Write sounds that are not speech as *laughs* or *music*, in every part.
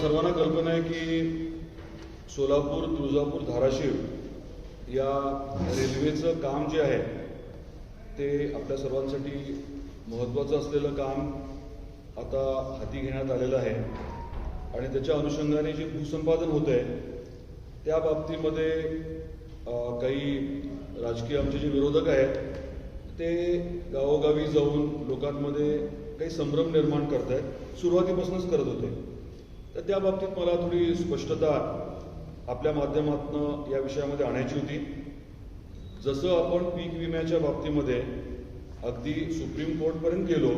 सर्वांना कल्पना आहे की सोलापूर तुळजापूर धाराशिव या रेल्वेचं काम जे आहे ते आपल्या सर्वांसाठी महत्त्वाचं असलेलं काम आता हाती घेण्यात आलेलं आहे. आणि त्याच्या अनुषंगाने जे भूसंपादन होत आहे त्या बाबतीमध्ये काही राजकीय आमचे जे विरोधक आहेत ते गावोगावी जाऊन लोकांमध्ये काही संभ्रम निर्माण करत आहेत सुरुवातीपासूनच करत होते. तर त्या बाबतीत मला थोडी स्पष्टता आपल्या माध्यमातून या विषयामध्ये आणायची होती. जसं आपण पीक विम्याच्या बाबतीमध्ये अगदी सुप्रीम कोर्टपर्यंत गेलो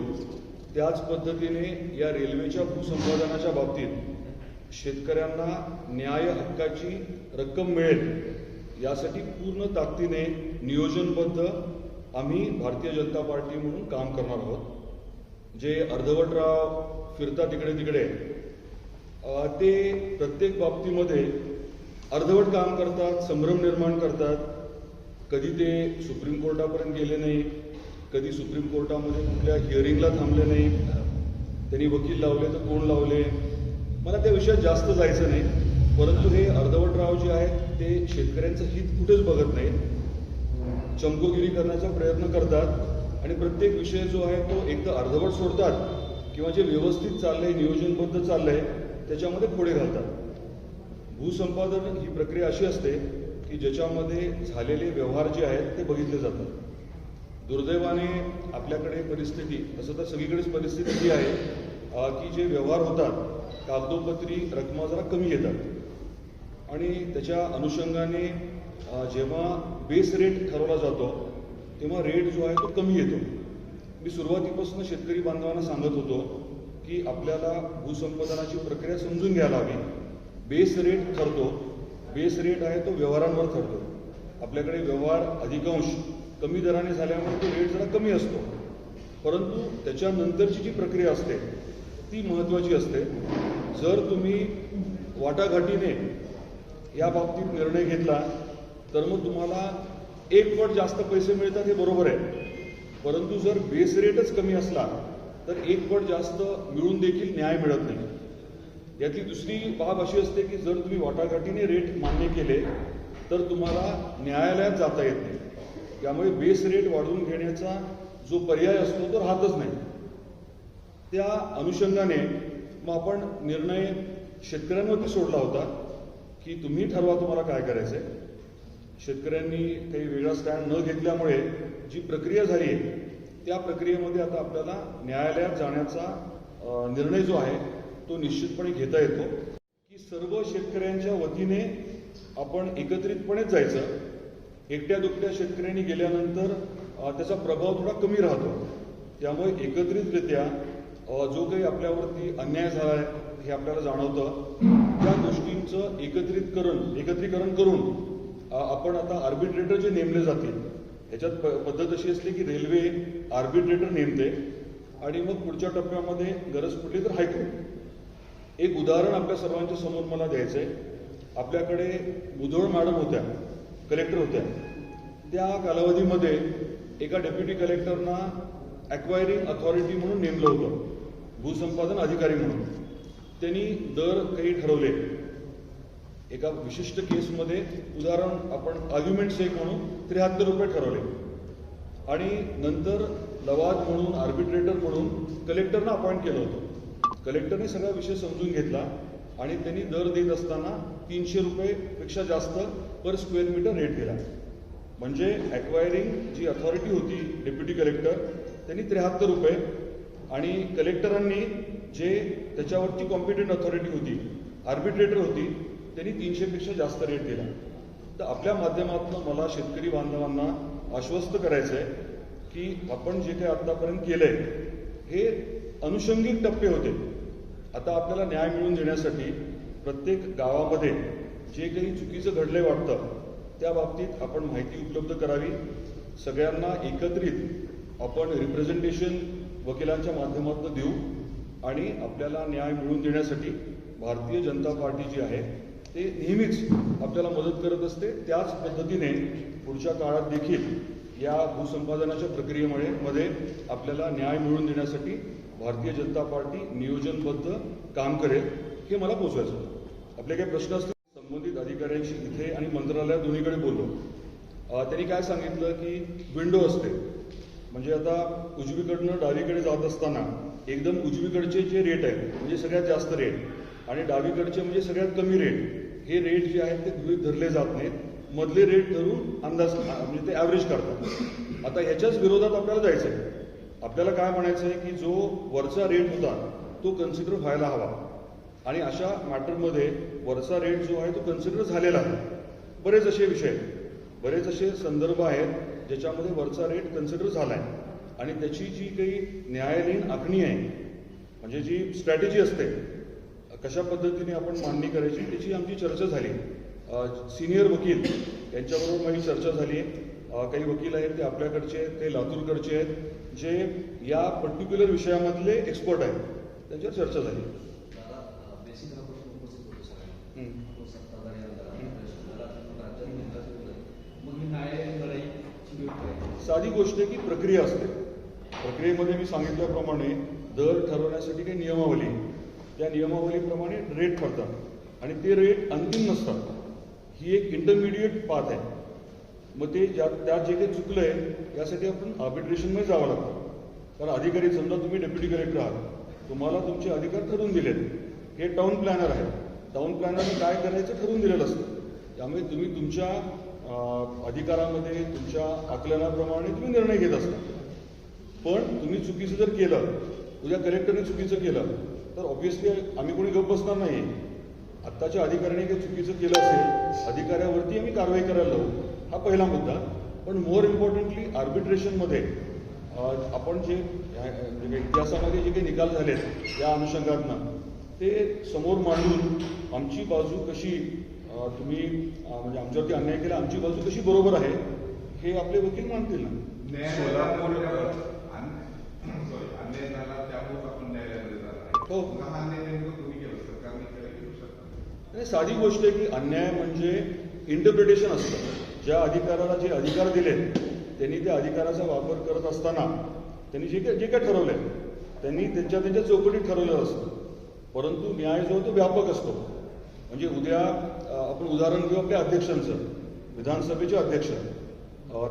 त्याच पद्धतीने या रेल्वेच्या भूसंपादनाच्या बाबतीत शेतकऱ्यांना न्याय हक्काची रक्कम मिळेल यासाठी पूर्ण ताकदीने नियोजनबद्ध आम्ही भारतीय जनता पार्टी म्हणून काम करणार आहोत. जे अर्धवटराव फिरता तिकडे तिकडे ते प्रत्येक बाबतीमध्ये अर्धवट काम करतात संभ्रम निर्माण करतात. कधी ते सुप्रीम कोर्टापर्यंत गेले नाही कधी सुप्रीम कोर्टामध्ये कुठल्या हिअरिंगला थांबले नाही त्यांनी वकील लावले तर कोण लावले? मला त्या विषयात जास्त जायचं नाही. परंतु हे अर्धवटराव जे आहेत ते शेतकऱ्यांचं हित कुठेच बघत नाहीत चमकोगिरी करण्याचा प्रयत्न करतात आणि प्रत्येक विषय जो आहे तो एक तर अर्धवट सोडतात किंवा जे व्यवस्थित चाललंय नियोजनबद्ध चाललंय त्याच्यामध्ये खोडे घालतात. भूसंपादन ही प्रक्रिया अशी असते की ज्याच्यामध्ये झालेले व्यवहार जे आहेत ते बघितले जातात. दुर्दैवाने आपल्याकडे परिस्थिती तसं तर सगळीकडेच परिस्थिती ही आहे की जे व्यवहार होतात कागदोपत्री रकमा जरा कमी येतात. आणि त्याच्या अनुषंगाने जेव्हा बेस रेट ठरवला जातो तेव्हा रेट जो आहे तो कमी येतो. मी सुरुवातीपासून शेतकरी बांधवांना सांगत होतो की आपल्याला भूसंपादनाची प्रक्रिया समजून घ्यायला हवी. बेस रेट ठरतो. बेस रेट आहे तो व्यवहारांवर ठरतो. आपल्याकडे व्यवहार अधिकांश कमी दराने झाल्यामुळे तो रेट जरा कमी असतो. परंतु त्याच्यानंतरची जी प्रक्रिया असते ती महत्त्वाची असते. जर तुम्ही वाटाघाटीने या बाबतीत निर्णय घेतला तर मग तुम्हाला एक पट जास्त पैसे मिळतात हे बरोबर आहे. परंतु जर बेस रेटच कमी असला तर एक पट जास्त मिळून देखील न्याय मिळत नाही. यातली दुसरी बाब अशी असते की जर तुम्ही वाटाघाटीने रेट मान्य केले तर तुम्हाला न्यायालयात जाता येत नाही. त्यामुळे बेस रेट वाढवून घेण्याचा जो पर्याय असतो तो राहतच नाही. त्या अनुषंगाने मग आपण निर्णय शेतकऱ्यांवरती सोडला होता की तुम्ही ठरवा तुम्हाला काय करायचं आहे शेतकऱ्यांनी काही वेगळा स्टँड न घेतल्यामुळे जी प्रक्रिया झाली आहे त्या प्रक्रियेमध्ये आता आपल्याला न्यायालयात जाण्याचा निर्णय जो आहे तो निश्चितपणे घेता येतो. की सर्व शेतकऱ्यांच्या वतीने आपण एकत्रितपणेच जायचं. एकट्या दुकट्या शेतकऱ्यांनी गेल्यानंतर त्याचा प्रभाव थोडा कमी राहतो. त्यामुळे एकत्रितरित्या जो काही आपल्यावरती अन्याय झाला आहे हे आपल्याला जाणवतं. त्या गोष्टींचं एकत्रितकरण एकत्रीकरण करून आपण आता आर्बिट्रेटर जे नेमले जातील याच्यात प- पद्धत अशी असली की रेल्वे आर्बिट्रेटर नेमते आणि मग पुढच्या टप्प्यामध्ये गरज पडली तर हायकोर्ट. एक उदाहरण आपल्या सर्वांच्या समोर मला द्यायचं आहे आपल्याकडे मुधोळ मॅडम होत्या कलेक्टर होत्या. त्या कालावधीमध्ये एका डेप्युटी कलेक्टरना ॲक्वायरिंग अथॉरिटी म्हणून नेमलं होतं. भूसंपादन अधिकारी म्हणून. त्यांनी दर काही ठरवले. एका विशिष्ट केसमध्ये उदाहरण आपण आर्ग्युमेंट एक म्हणून त्र्याहत्तर रुपये ठरवले. आणि नंतर लवाद म्हणून आर्बिट्रेटर म्हणून कलेक्टरनं अपॉइंट केलं होतं. कलेक्टरने सगळा विषय समजून घेतला आणि त्यांनी दर देत असताना तीनशे रुपयेपेक्षा जास्त पर स्क्वेअर मीटर रेट दिला. म्हणजे ॲक्वायरिंग जी अथॉरिटी होती डेप्युटी कलेक्टर त्यांनी त्र्याहत्तर रुपये. आणि कलेक्टरांनी जे त्याच्यावरची कॉम्पिटंट अथॉरिटी होती आर्बिट्रेटर होती त्यांनी तीनशेपेक्षा जास्त रेट दिला. तर आपल्या माध्यमातून मला शेतकरी बांधवांना आश्वस्त करायचं आहे की आपण जे काही आतापर्यंत केलंय हे अनुषंगिक टप्पे होते. आता आपल्याला न्याय मिळवून देण्यासाठी प्रत्येक गावामध्ये जे काही चुकीचं घडले वाटतं त्या बाबतीत आपण माहिती उपलब्ध करावी. सगळ्यांना एकत्रित आपण रिप्रेझेंटेशन वकिलांच्या माध्यमातून देऊ आणि आपल्याला न्याय मिळवून देण्यासाठी भारतीय जनता पार्टी जी आहे ते नेहमीच आपल्याला मदत करत असते. त्याच पद्धतीने पुढच्या काळात देखील या भूसंपादनाच्या प्रक्रियेमुळे मध्ये आपल्याला न्याय मिळवून देण्यासाठी भारतीय जनता पार्टी नियोजनबद्ध काम करेल हे मला पोचवायचं होतं. आपले काही प्रश्न असतील संबंधित अधिकाऱ्यांशी इथे आणि मंत्रालयात दोन्हीकडे बोललो. त्यांनी काय सांगितलं की विंडो असते. म्हणजे आता उजवीकडनं डावीकडे जात असताना एकदम उजवीकडचे जे रेट आहेत म्हणजे सगळ्यात जास्त रेट आणि डावीकडचे म्हणजे सगळ्यात कमी रेट हे रेट जे आहेत ते गृहित धरले जात नाहीत. मधले रेट धरून अंदाज म्हणजे ते ॲव्हरेज करतात. आता ह्याच्याच विरोधात आपल्याला जायचं आहे आपल्याला काय म्हणायचं आहे की जो वरचा रेट होता तो कन्सिडर व्हायला हवा. आणि अशा मॅटरमध्ये वरचा रेट जो आहे तो कन्सिडर झालेला आहे. बरेच असे विषय आहेत. बरेच असे संदर्भ आहेत ज्याच्यामध्ये वरचा रेट कन्सिडर झाला आहे आणि त्याची जी काही न्यायालयीन आखणी आहे म्हणजे जी स्ट्रॅटेजी असते कशा पद्धतीने आपण मांडणी करायची त्याची आमची चर्चा झाली. सिनियर वकील यांच्याबरोबर माझी चर्चा झाली. काही वकील आहेत ते आपल्याकडचे आहेत काही लातूरकडचे आहेत जे या पर्टिक्युलर विषयामधले एक्सपर्ट आहेत. त्यांच्यावर चर्चा झाली. साधी गोष्ट आहे की प्रक्रिया असते. प्रक्रियेमध्ये मी सांगितल्याप्रमाणे दर ठरवण्यासाठी काही नियमावली. त्या नियमावलीप्रमाणे रेट ठरतात आणि ते रेट अंतिम नसतात. ही एक इंटरमिडिएट पाथ आहे. मग ते ज्या त्यात जे काही चुकलं आहे यासाठी आपण आर्बिट्रेशनमध्ये जावं लागतं. कारण अधिकारी समजा तुम्ही डेप्युटी कलेक्टर आहात तुम्हाला तुमचे अधिकार ठरवून दिलेत. हे टाऊन प्लॅनर आहे टाऊन प्लॅनरने काय करायचं ठरवून दिलेलं असतं. त्यामुळे तुम्ही तुमच्या अधिकारामध्ये तुमच्या आकलनाप्रमाणे तुम्ही निर्णय घेत असता. पण तुम्ही चुकीचं जर केलं तुझ्या कलेक्टरने चुकीचं केलं तर ऑब्व्हियसली आम्ही कोणी गप बसणार नाही आत्ताच्या अधिकाऱ्याने काही चुकीचं केलं असेल अधिकाऱ्यावरती आम्ही कारवाई करायला लावू. हा पहिला मुद्दा. पण मोर इम्पॉर्टंटली आर्बिट्रेशनमध्ये आपण जे म्हणजे इतिहासामध्ये जे काही निकाल झालेत या अनुषंगातनं ते समोर मांडून आमची बाजू कशी तुम्ही म्हणजे आमच्यावरती अन्याय केला आमची बाजू कशी बरोबर आहे हे आपले वकील मानतील ना. सोलापूर सॉरी अन्याय झाला त्यामुळे हो. नाही तुम्ही साधी गोष्ट आहे की अन्याय म्हणजे इंटरप्रिटेशन असतं. ज्या अधिकाराला जे अधिकार दिलेत त्यांनी त्या अधिकाराचा वापर करत असताना त्यांनी जे काय जे काय ठरवलंय त्यांनी त्यांच्या त्यांच्या चौकटीत ठरवलेलं असतं. परंतु न्याय जो तो व्यापक असतो. म्हणजे उद्या आपण उदाहरण घेऊ आपल्या अध्यक्षांचं विधानसभेचे अध्यक्ष.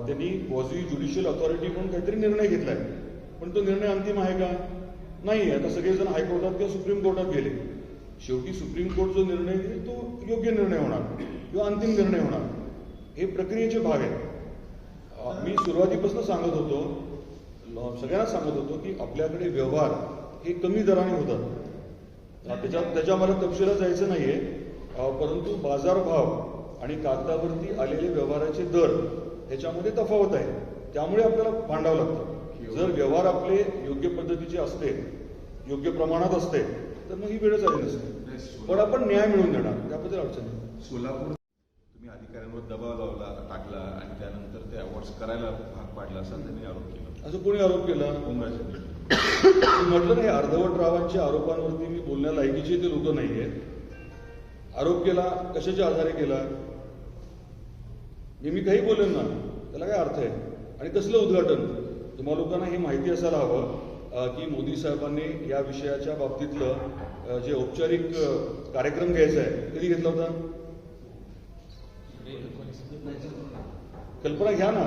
त्यांनी क्वॉझी ज्युडिशियल अथॉरिटी म्हणून काहीतरी निर्णय घेतलाय. पण तो निर्णय अंतिम आहे का? नाही आता सगळेजण हायकोर्टात किंवा सुप्रीम कोर्टात गेले. शेवटी सुप्रीम कोर्ट जो निर्णय घेईल तो योग्य निर्णय होणार. किंवा अंतिम निर्णय होणार. हे प्रक्रियेचे भाग आहेत. मी सुरुवातीपासून सांगत होतो सगळ्यांना सांगत होतो की आपल्याकडे व्यवहार हे कमी दराने होतात. त्याच्या त्याच्या मला तपशिला जायचं नाहीये. परंतु बाजारभाव आणि कागदावरती आलेले व्यवहाराचे दर ह्याच्यामध्ये तफावत आहे. त्यामुळे आपल्याला भांडावं लागतं. जर व्यवहार आपले योग्य पद्धतीचे असते योग्य प्रमाणात असते तर मग ही वेळच आली नसते. पण आपण न्याय मिळवून देणार त्याबद्दल अडचण नाही. सोलापूर तुम्ही अधिकाऱ्यांवर दबाव लावला टाकला आणि त्यानंतर ते अवॉर्ड्स करायला भाग पाडला असा त्यांनी आरोप केला. असं कोणी आरोप केला? म्हटलं नाही अर्धवट रावांच्या आरोपांवरती मी बोलण्या लायकीचे ते लोक नाही आहेत आरोप केला कशाच्या आधारे केला? मी मी काही बोलेन ना त्याला काय अर्थ आहे? आणि कसलं उद्घाटन? तुम्हा लोकांना हे माहिती असायला हवं की मोदी साहेबांनी या विषयाच्या बाबतीतलं जे औपचारिक कार्यक्रम घ्यायचा आहे कधी घेतला होता? कल्पना घ्या ना.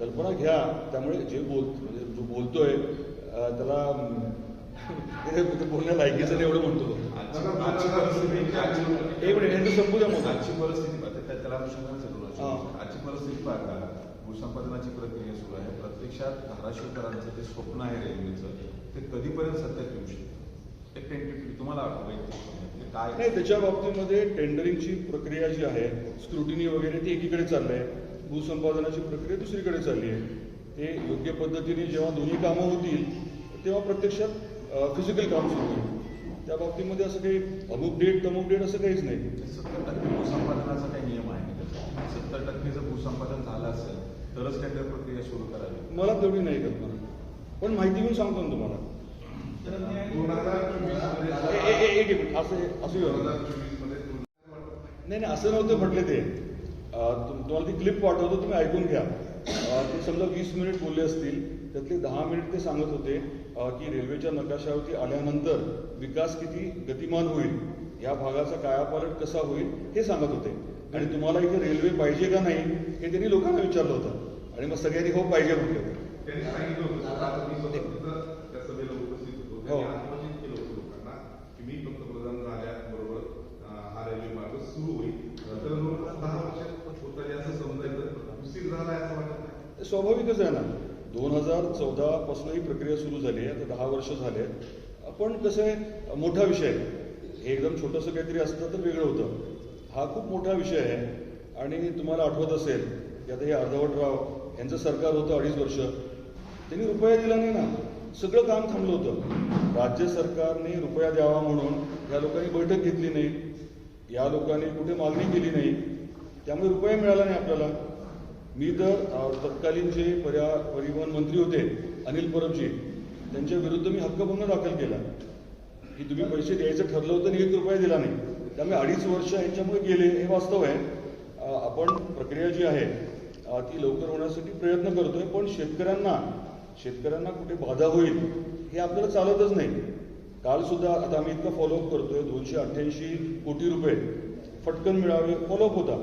कल्पना घ्या. त्यामुळे जे बोल म्हणजे जो बोलतोय त्याला *laughs* बोलण्या लायकीचं नाही एवढं म्हणतो एक मिनिट संपू द्या मग. आजची परिस्थिती त्याला. आजची परिस्थिती पाहता भूसंपादनाची प्रक्रिया सुरू आहे. प्रत्यक्षात धाराशिवकरांचं जे स्वप्न आहे रेल्वेचं ते कधीपर्यंत सत्यात येऊ शकतं? एक टेंटेटिव्ह तुम्हाला वैयक्तिक समजतं. ते काय? नाही त्याच्या बाबतीमध्ये टेंडरिंगची प्रक्रिया जी आहे स्क्रुटिनी वगैरे ती एकीकडे चालली आहे भूसंपादनाची प्रक्रिया दुसरीकडे चालली आहे. ते योग्य पद्धतीने जेव्हा दोन्ही कामं होतील तेव्हा प्रत्यक्षात फिजिकल काम सुरू होईल. त्या बाबतीमध्ये असं काही अमुक डेट तमुक डेट असं काहीच नाही. सत्तर टक्के भूसंपादनाचा सत्तर टक्के जर भूसंपादन झालं असेल तरच टेंडर प्रक्रिया सुरू करावी. मला तेवढी नाही कल्पना पण माहिती घेऊन सांगतो ना तुम्हाला. दोन हजार चोवीस ए- ए- ए- एक मिनिट असं असं दोन घेऊ. हजार चोवीसमध्ये नाही नाही असं नव्हतं म्हटले ते. अं, तुम- तुम्हाला ती क्लिप पाठवतो तुम्ही ऐकून घ्या. अं, ते समजा वीस मिनिट बोलले असतील त्यातले दहा मिनिट ते सांगत होते अं, की रेल्वेच्या नकाशावरती आल्यानंतर विकास किती गतिमान होईल या भागाचा कायापालट कसा होईल हे सांगत होते. आणि तुम्हाला इथे रेल्वे पाहिजे का नाही हे त्यांनी लोकांना विचारलं होतं. आणि मग सगळ्यांनी हो पाहिजे म्हटलं. होतं स्वाभाविकच आहे ना. दोन हजार चौदा पासून ही प्रक्रिया सुरू झाली आहे आता दहा वर्ष झाले पण कसं आहे मोठा विषय हे एकदम छोटंसं काहीतरी असतं तर वेगळं होतं. हा खूप मोठा विषय आहे. आणि तुम्हाला आठवत असेल की आता हे अर्धवटराव यांचं सरकार होतं अडीच वर्ष. त्यांनी रुपया दिला नाही ना. सगळं काम थांबलं होतं. राज्य सरकारने रुपया द्यावा म्हणून या लोकांनी बैठक घेतली नाही. या लोकांनी कुठे मागणी केली नाही. त्यामुळे रुपया मिळाला नाही आपल्याला. मी तर तत्कालीन जे पर्या परिवहन मंत्री होते अनिल परबजी त्यांच्या विरुद्ध मी हक्कभंग दाखल केला. की तुम्ही पैसे द्यायचं ठरलं होतं आणि एक रुपया दिला नाही. त्यामुळे अडीच वर्ष यांच्यामुळे गेले हे वास्तव आहे. आपण प्रक्रिया जी आहे ती लवकर होण्यासाठी प्रयत्न करतोय पण शेतकऱ्यांना शेतकऱ्यांना कुठे बाधा होईल हे आपल्याला चालतच नाही. काल सुद्धा आता आम्ही इतका फॉलोअप करतोय दोनशे अठ्ठ्याऐंशी कोटी रुपये फटकन मिळावे फॉलोअप होता.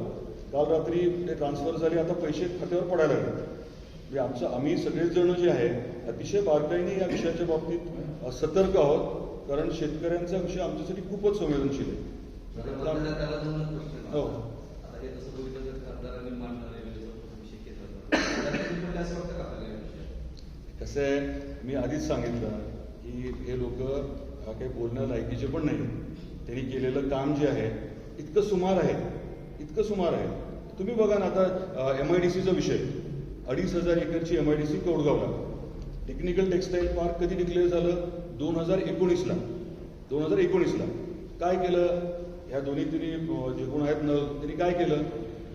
काल रात्री ते ट्रान्सफर झाले आता पैसे खात्यावर पडायला लागले. म्हणजे आमचं आम्ही सगळेजण जे आहे अतिशय बारकाईने या विषयाच्या बाबतीत सतर्क आहोत कारण शेतकऱ्यांचा विषय आमच्यासाठी खूपच संवेदनशील आहे. त्याला प्रश्न हो. आता हे तसं बघितलं तर खासदारांनी मांडणार रेल्वेचा विषय केला त्याला तुम्हाला असं वाटतं का आपल्याला या विषयात? कसं आहे मी आधीच सांगितलं की हे लोक काही बोलण्या लायकीचे पण नाही. त्यांनी केलेलं काम जे आहे इतकं सुमार आहे इतकं सुमार आहे. तुम्ही बघा ना आता एम आय डी सीचा विषय. अडीच हजार एकरची एम आय डी सी कौडगावला. टेक्निकल टेक्सटाईल पार्क कधी डिक्लेअर झालं? दोन हजार एकोणीसला. दोन हजार एकोणीसला. काय केलं? ह्या दोन्ही तिने जे कोण आहेत न त्यांनी काय केलं?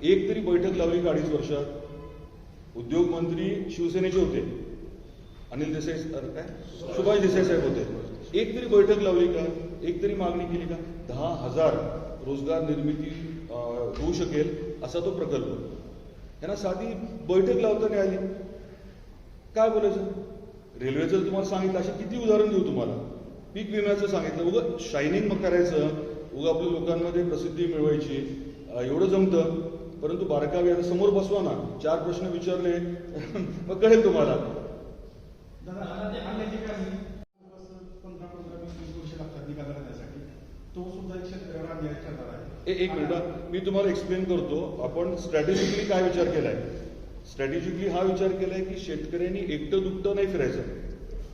एक तरी बैठक लावली का अडीच वर्षात. उद्योग मंत्री शिवसेनेचे होते. अनिल देसाई अरे काय? सुभाष देसाई साहेब होते. एक तरी बैठक लावली का? एक तरी मागणी केली का? दहा हजार रोजगार निर्मिती होऊ शकेल असा तो प्रकल्प. यांना साधी बैठक लावता नाही आली. काय बोलायचं? रेल्वेचं तुम्हाला सांगितलं असे किती उदाहरण देऊ तुम्हाला? पीक विम्याचं सांगितलं. उगं शायनिंग मग करायचं. उगं आपल्या लोकांमध्ये प्रसिद्धी मिळवायची एवढं जमतं. परंतु बारकावे आता समोर बसवा ना. चार प्रश्न विचारले *laughs* मग कळेल तुम्हाला. एक मिनिट. मी तुम्हाला एक्सप्लेन करतो. आपण स्ट्रॅटेजिकली काय विचार केलाय? स्ट्रॅटेजिकली हा विचार केलाय की शेतकऱ्यांनी एकटं दुकटं नाही फिरायचं.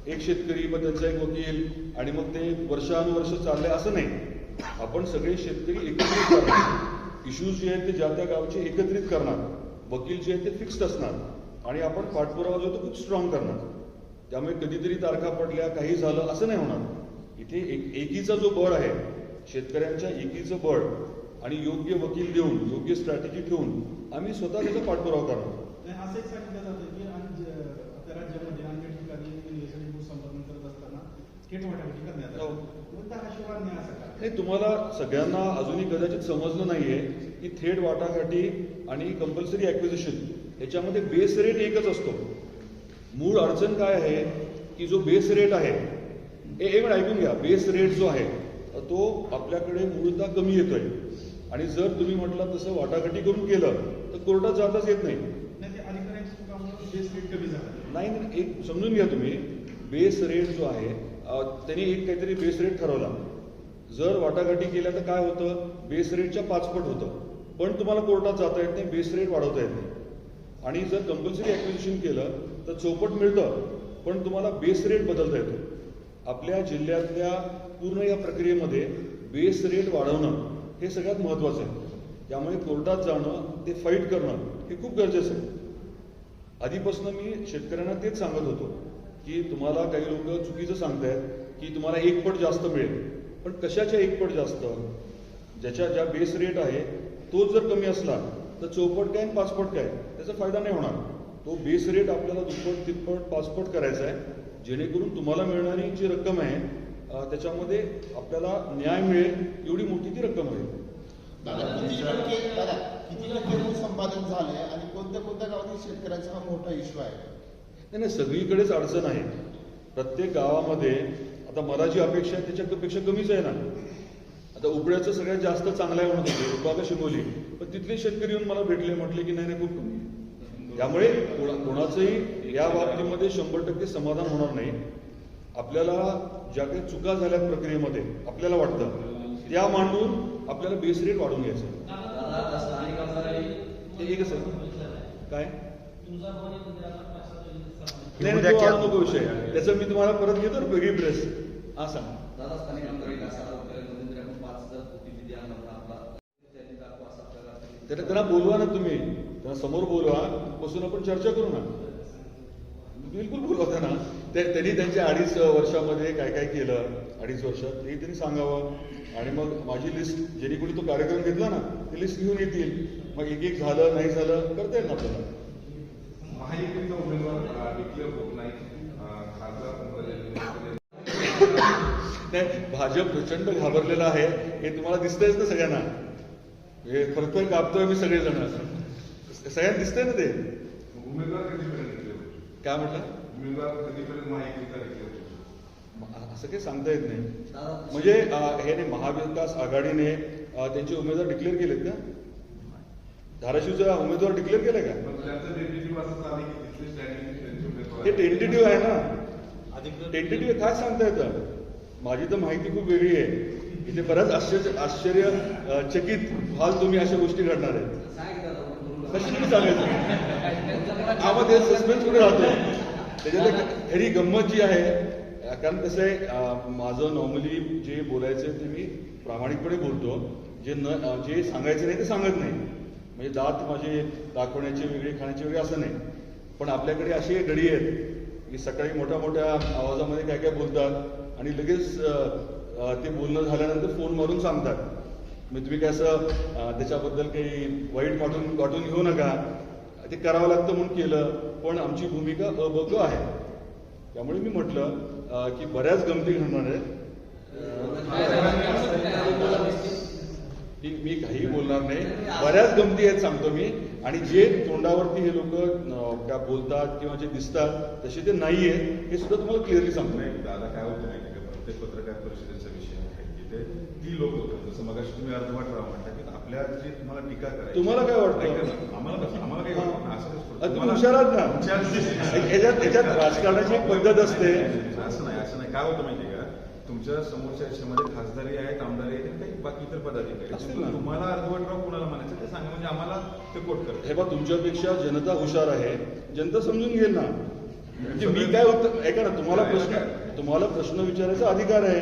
एक शेतकरी मग त्यांचा एक वकील आणि मग ते वर्षानुवर्ष चाललंय असं नाही. आपण सगळे शेतकरी एकत्रित करणार. इश्यूज जे आहेत ते ज्या त्या गावचे एकत्रित करणार. वकील जे आहेत ते फिक्स्ड असणार. आणि आपण पाठपुरावा जो तो खूप स्ट्रॉंग करणार. त्यामुळे कधीतरी तारखा पडल्या काही झालं असं नाही होणार. इथे एक एकीचा जो बळ आहे शेतकऱ्यांच्या एकीचं बळ आणि योग्य वकील देऊन योग्य स्ट्रॅटेजी ठेवून आम्ही स्वतः त्याचा पाठपुरावा करणार. असं एक सांगितलं जातं की अन्य आपल्या राज्यामध्ये अन्य ठिकाणी करत असताना थेट वाटाघाटी करण्यात. आली. असा नाही तुम्हाला सगळ्यांना अजूनही कदाचित समजलं नाहीये की थेट वाटाघाटी आणि कंपल्सरी ॲक्विजिशन याच्यामध्ये बेस रेट एकच असतो. मूळ अडचण काय आहे की जो बेस रेट आहे ए एक मिनिट ऐकून घ्या बेस रेट जो आहे तो आपल्याकडे मूळतः कमी येतोय. आणि जर तुम्ही म्हटलं तसं वाटाघाटी करून केलं तर कोर्टात जाताच येत नाही. नाही ते अलीकडे चुकामुळे बेस रेट कमी झाला. नाही नाही, एक समजून घ्या तुम्ही बेस रेट जो आहे त्यांनी एक काहीतरी बेस रेट ठरवला. जर वाटाघाटी केल्या तर काय होतं? बेस रेटच्या पाचपट होतं. पण तुम्हाला कोर्टात जाता येत नाही बेस रेट वाढवता येत नाही. आणि जर कंपल्सरी ॲक्विजिशन केलं तर चौपट मिळतं पण तुम्हाला बेस रेट बदलता येतो. आपल्या जिल्ह्यातल्या पूर्ण या प्रक्रियेमध्ये बेस रेट वाढवणं हे सगळ्यात महत्त्वाचं आहे. त्यामुळे कोर्टात जाणं ते फाईट करणं हे खूप गरजेचं आहे. आधीपासून मी शेतकऱ्यांना तेच सांगत होतो की तुम्हाला काही लोक चुकीचं सांगतायत की तुम्हाला एक पट जास्त मिळेल. पण कशाच्या एक पट जास्त? ज्याच्या ज्या बेस रेट आहे तोच जर कमी असला तर चौपट काय आणि पाचपट काय? त्याचा फायदा नाही होणार. तो बेस रेट आपल्याला दुप्पट तिप्पट पाचपट करायचा आहे. जेणेकरून तुम्हाला मिळणारी जी रक्कम आहे त्याच्यामध्ये आपल्याला न्याय मिळेल एवढी मोठी ती रक्कम होईल दादा किती टक्के भूसंपादन झालंय आणि कोणत्या कोणत्या गावातील शेतकऱ्यांचा हा मोठा इश्यू आहे? नाही नाही सगळीकडेच अडचण आहे. प्रत्येक गावामध्ये आता मला जी अपेक्षा आहे त्याच्यापेक्षा कमीच आहे ना. आता उपड्याचं सगळ्यात जास्त चांगलं आहे म्हणत होते रुपाका शिंगोली पण तिथले शेतकरी येऊन मला भेटले म्हटले की नाही नाही खूप कमी आहे. त्यामुळे कोणा- कोणाचंही या बाबतीमध्ये शंभर टक्के समाधान होणार नाही. आपल्याला ज्या काही चुका झाल्या प्रक्रियेमध्ये आपल्याला वाटतं त्या मांडून आपल्याला बेस रेट वाढून घ्यायचं. काय? नको विषय. त्याचं मी तुम्हाला परत घेतो वेगळी प्रेस हा सांग दादा स्थानिक आमदारांनी असा आरोप केला मध्यंतरी आपण पाच हजार कोटी निधी आणला होता आपला. त्यांनी दाखवा असा आपल्याला त्याला त्यांना बोलवा ना तुम्ही. त्यांना समोर बोलवा. बसून आपण चर्चा करू ना. बिलकुल बोलवा त्यांना. ते त्यांनी त्यांच्या अडीच वर्षामध्ये काय काय केलं? अडीच वर्षात. ते त्यांनी सांगावं. आणि मग माझी लिस्ट ज्यांनी कोणी तो कार्यक्रम घेतला ना ती लिस्ट घेऊन येतील. मग एक एक झालं नाही झालं करता येईल ना आपल्याला. महायुतीचा उमेदवार डिक्लेअर होत नाही अं, खासदार उमेदवार नाही भाजप प्रचंड घाबरलेला आहे हे तुम्हाला दिसतंयच ना सगळ्यांना. हे थरथर कापतोय मी सगळेजण सगळ्यांना दिसतंय ना ते? काय म्हटलं? असं काही सांगता येत नाही. म्हणजे हे नाही महाविकास आघाडीने त्यांचे उमेदवार डिक्लेअर केलेत का? धाराशिवचा उमेदवार डिक्लेअर केलाय का? हे आहेत. टेंटेटिव्ह आहे ना. टेंटेटिव्ह काय सांगता येतं? माझी तर माहिती खूप वेगळी आहे. इथे बऱ्याच आश्चर्य आश्चर्य चकित व्हाल तुम्ही अशा गोष्टी घडणार आहेत. कशी तुम्ही सांगायचं? आम्हाला सस्पेन्स कुठे राहतो. त्याच्यात एक खरी गंमत जी आहे कारण कसं आहे माझं नॉर्मली जे बोलायचं ते मी प्रामाणिकपणे बोलतो. जे न जे सांगायचं नाही ते सांगत नाही. म्हणजे दात माझे दाखवण्याचे वेगळे खाण्याचे वेगळे असं नाही. पण आपल्याकडे अशी एक गडी आहेत की सकाळी मोठ्या मोठ्या आवाजामध्ये काय काय बोलतात आणि लगेच ते बोलणं झाल्यानंतर फोन मारून सांगतात. मग तुम्ही काय असं त्याच्याबद्दल काही वाईट वाटून वाटून घेऊ नका. ते करावं लागतं म्हणून केलं पण आमची भूमिका अबग आहे. त्यामुळे मी म्हटलं की बऱ्याच गमती घडणार आहेत. मी काही बोलणार नाही. बऱ्याच गमती आहेत सांगतो मी. आणि जे तोंडावरती हे लोक काय बोलतात किंवा जे दिसतात तसे ते नाही आहेत हे सुद्धा तुम्हाला क्लिअरली सांगतो. नाही दादा काय होतं माहिती प्रत्येक पत्रकार परिषदेचा विषय आहे. की ते ती लोक होतात जसं मग तुम्ही अर्धवट राहा म्हणता की आपल्या जे तुम्हाला टीका करायची तुम्हाला काय वाटतं? आम्हाला कसं- आम्हाला काय वाटतं ना, असं तुम्ही याच्यात याच्यात राजकारणाची एक पद्धत असते. असं नाही असं नाही. काय होतं माहितीये का? तुमच्या समोरच्या याच्यामध्ये खासदारी आहेत आमदारी आहेत आणि काही बाकी इतर पदाधिकारी. तुम्हाला अर्धवट राव कुणाला म्हणायचं ते सांगा. म्हणजे आम्हाला ते कोट करत हे बा तुमच्यापेक्षा जनता हुशार आहे. जनता समजून घेईल ना. म्हणजे मी काय उत्तर ऐका ना तुम्हाला प्रश्न तुम्हाला प्रश्न विचारायचा अधिकार आहे.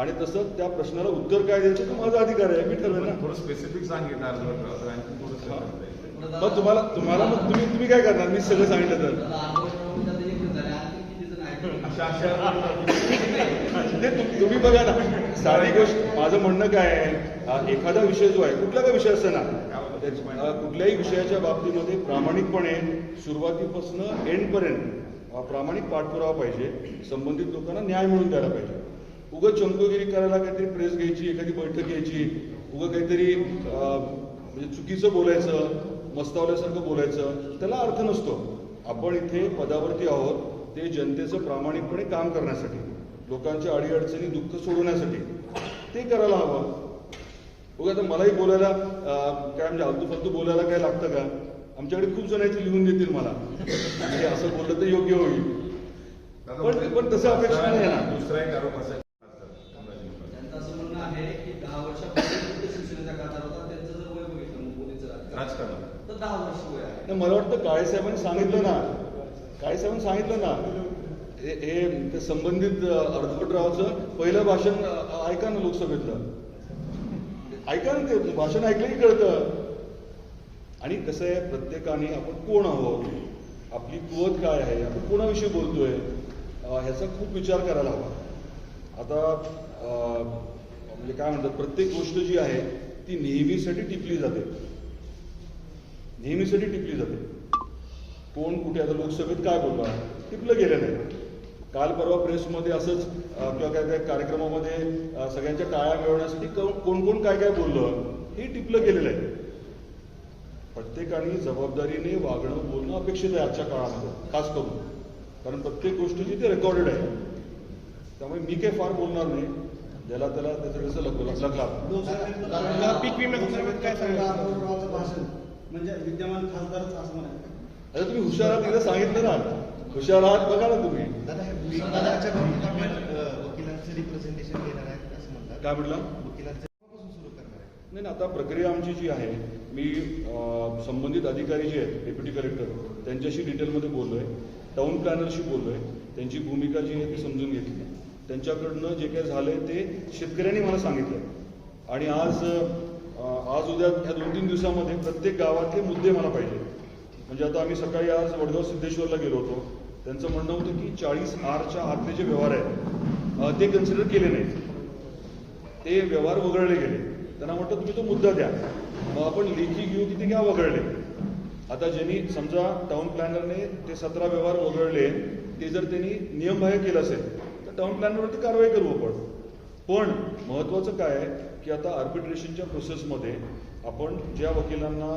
आणि तसं त्या प्रश्नाला उत्तर काय द्यायचं तो माझा अधिकार आहे मी ठरवेल ना. थोडं स्पेसिफिक सांगितलं. मग तुम्हाला तुम्हाला मग तुम्ही तुम्ही काय करणार? मी सगळं सांगितलं तर. तुम्ही बघा ना साधी गोष्ट माझं म्हणणं काय आहे एखादा विषय जो आहे कुठला काय विषय असतो ना कुठल्याही विषयाच्या बाबतीमध्ये प्रामाणिकपणे सुरुवातीपासून एंडपर्यंत प्रामाणिक पाठपुरावा पाहिजे संबंधित लोकांना न्याय मिळून द्यायला पाहिजे. उगं चमकोगिरी करायला काहीतरी प्रेस घ्यायची एखादी बैठक घ्यायची उगं काहीतरी म्हणजे चुकीचं बोलायचं मस्तावल्यासारखं बोलायचं त्याला अर्थ नसतो. आपण इथे पदावरती आहोत ते जनतेचं प्रामाणिकपणे काम करण्यासाठी लोकांच्या अडीअडचणी दुःख सोडवण्यासाठी ते करायला हवं. बघा आता मलाही बोलायला काय म्हणजे आलतू फालतू बोलायला काय लागतं का? आमच्याकडे खूप जण आहेत ते लिहून देतील मला. म्हणजे असं बोललं तर योग्य होईल. पण पण तसं अपेक्षा नाही ना. दुसरा एक आरोप असा संभाजी महाराज. त्यांचं असं म्हणणं आहे की दहा वर्षापूर्वी कुठे शिवसेनेचा खासदार होता? त्यांचं जर वय बघितलं मग मोदीचं राजकारण. तर दहा वर्ष वय आहे. नाही, मला वाटतं काळे साहेबांनी सांगितलं ना. काळे साहेबांनी सांगितलं ना. हे ते संबंधित अर्धवटरावचं पहिलं भाषण ऐका ना लोकसभेतलं. ऐका ना ते भाषण ऐकलं की कळतं. आणि कसं आहे प्रत्येकाने आपण कोण आहोत? आपली कुवत काय आहे? आपण कोणाविषयी बोलतोय? ह्याचा खूप विचार करायला हवा. आता म्हणजे काय म्हणतात प्रत्येक गोष्ट जी आहे ती नेहमीसाठी टिपली जाते. नेहमीसाठी टिपली जाते. कोण कुठे आता लोकसभेत काय बोलला टिपलं गेलं नाही. काल परवा प्रेसमध्ये असंच किंवा काय काय कार्यक्रमामध्ये सगळ्यांच्या टाळ्या मिळवण्यासाठी कोण कोण काय काय बोललं हे टिपलं गेलेलं आहे. प्रत्येकाने जबाबदारीने वागणं बोलणं अपेक्षित आहे आजच्या काळामध्ये खास करून. कारण प्रत्येक गोष्ट जी ती रेकॉर्डेड आहे. त्यामुळे मी काही फार बोलणार नाही. ज्याला त्याला त्याचं कसं लग लागला पीक काय म्हणजे विद्यमान खासदारच असं म्हणायचं. आता तुम्ही हुशार आहात एकदा सांगितलं ना. हुशार आहात बघा ना तुम्ही. दादा हे नाही नाही, आता प्रक्रिया आमची जी आहे मी संबंधित अधिकारी जे आहेत डेप्युटी कलेक्टर त्यांच्याशी डिटेलमध्ये बोललो आहे टाउन प्लॅनरशी आहे त्यांची भूमिका जी आहे ती समजून घेतली. आहे त्यांच्याकडनं जे काही झालंय ते शेतकऱ्यांनी मला सांगितलं आणि आज आज उद्या ह्या दोन तीन दिवसामध्ये प्रत्येक गावातले मुद्दे मला पाहिजे म्हणजे आता आम्ही सकाळी आज वडगाव सिद्धेश्वरला गेलो होतो. त्यांचं म्हणणं होतं की चाळीस आरच्या आतले जे व्यवहार आहेत ते कन्सिडर केले नाहीत. ते व्यवहार वगळले गेले. त्यांना म्हटलं तुम्ही तो मुद्दा द्या. मग आपण लेखी घेऊ तिथे घ्या वगळले. आता ज्यांनी समजा टाउन प्लॅनरने ते सतरा व्यवहार वगळले ते जर त्यांनी नियमबाह्य केलं असेल तर टाउन प्लॅनरवरती कारवाई करू आपण. पण महत्वाचं काय आहे की आता आर्बिट्रेशनच्या प्रोसेसमध्ये आपण ज्या वकिलांना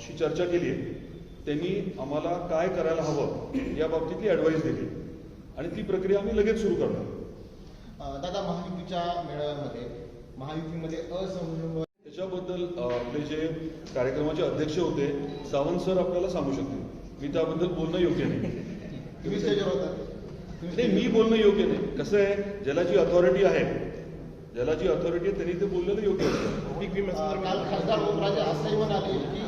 शी चर्चा केली आहे त्यांनी आम्हाला काय करायला हवं या बाबतीतली ॲडवाईस दिली. आणि ती प्रक्रिया आम्ही लगेच सुरू करणार. दादा महायुतीच्या मेळाव्यामध्ये महायुतीमध्ये असंभव त्याच्याबद्दल आपले जे कार्यक्रमाचे अध्यक्ष होते सावंत सर आपल्याला सांगू शकतील. मी त्याबद्दल बोलणं योग्य नाही. तुम्ही स्टेजवर होता. तुम्ही नाही मी बोलणं योग्य नाही. कसं आहे ज्याला जी अथॉरिटी आहे ज्याला जी अथॉरिटी आहे त्यांनी ते बोललेलं योग्य असतं काल खासदार ओमराजे असंही म्हणाले की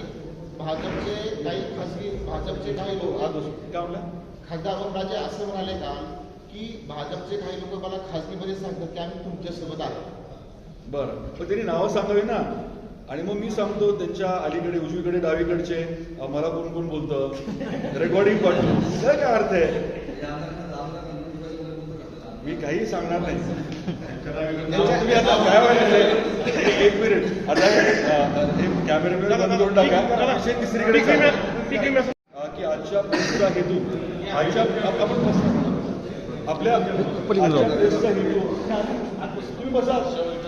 भाजपचे काही खासगी भाजपचे काही लोक हा दोष- काय म्हणलं? खासदार ओमराजे असं म्हणाले काल की भाजपचे काही लोक मला खासगीमध्ये सांगतात की आम्ही तुमच्यासोबत आहोत बरं. पण त्यांनी नावं सांगावी ना. आणि मग मी सांगतो त्यांच्या अलीकडे उजवीकडे डावीकडचे मला कोण कोण बोलतं? रेकॉर्डिंग पाठवून त्याला काय अर्थ आहे? मी काही सांगणार नाही. तुम्ही आता काय व्हायला एक मिनिट. आता हे टाका. विषय तिसरीकडे की आजच्या प्रेसचा हेतू. आजच्या आप- आपण बसा. आपल्या प्रेसचा हेतू. तुम्ही बसा.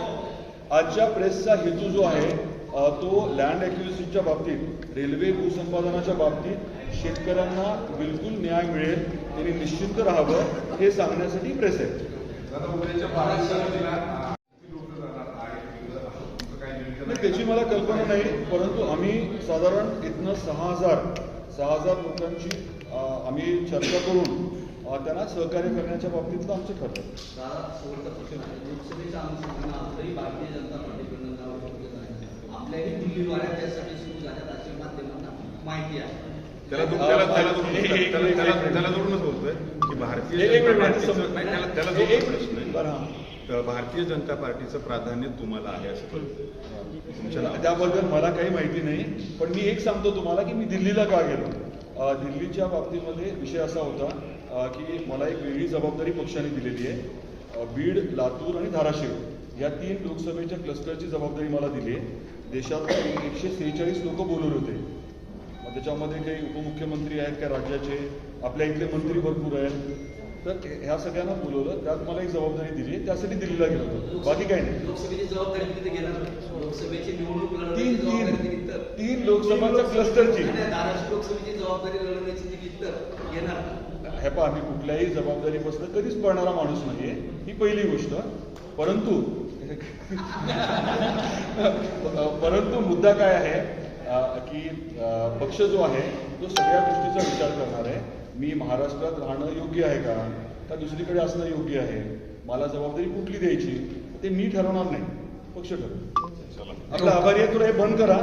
आजच्या प्रेसचा हेतू जो आहे तो लँड ॲक्विजिशनच्या बाबतीत रेल्वे भूसंपादनाच्या बाबतीत शेतकऱ्यांना बिलकुल न्याय मिळेल त्यांनी निश्चिंत राहावं हे सांगण्यासाठी प्रेस आहे? त्याची मला कल्पना नाही परंतु आम्ही साधारण इथनं सहा हजार सहा हजार लोकांची आम्ही चर्चा करून त्यांना सहकार्य करण्याच्या बाबतीतलं आमचं ठरलं. भारतीय जनता पार्टीचं- समज- नाही, त्याला त्याला एक- एक जोडून प्रश्न आहे. बरं. तर भारतीय जनता पार्टीचं प्राधान्य तुम्हाला आहे असं. त्याबद्दल मला काही माहिती नाही पण मी एक सांगतो तुम्हाला की मी दिल्लीला का गेलो? दिल्लीच्या बाबतीमध्ये विषय असा होता की मला एक वेगळी जबाबदारी पक्षाने दिलेली आहे. बीड लातूर आणि धाराशिव या तीन लोकसभेच्या क्लस्टरची जबाबदारी मला दिली आहे. देशात एकशे सेहेचाळीस लोक बोलवले होते. मग त्याच्यामध्ये काही उपमुख्यमंत्री आहेत काय राज्याचे. आपल्या इथले मंत्री भरपूर आहेत. तर ह्या सगळ्यांना बोलवलं. त्यात मला एक जबाबदारी दिली त्यासाठी दिल्लीला गेलो होतो. बाकी काही नाही. लोकसभेची जबाबदारी तीन तीन लोकसभाच्या क्लस्टरची धाराशिव लोकसभेची जबाबदारी लढवण्याची घेणार हे पहा मी कुठल्याही जबाबदारीपासून कधीच पळणारा माणूस नाहीये. ही पहिली गोष्ट. परंतु *laughs* परंतु मुद्दा काय आहे की पक्ष जो आहे तो सगळ्या गोष्टीचा विचार करणार आहे. मी महाराष्ट्रात राहणं योग्य आहे का? का दुसरीकडे असणं योग्य आहे? मला जबाबदारी कुठली द्यायची? ते मी ठरवणार नाही. पक्ष ठरवेल आपला आभारी आहे तुला हे बंद करा.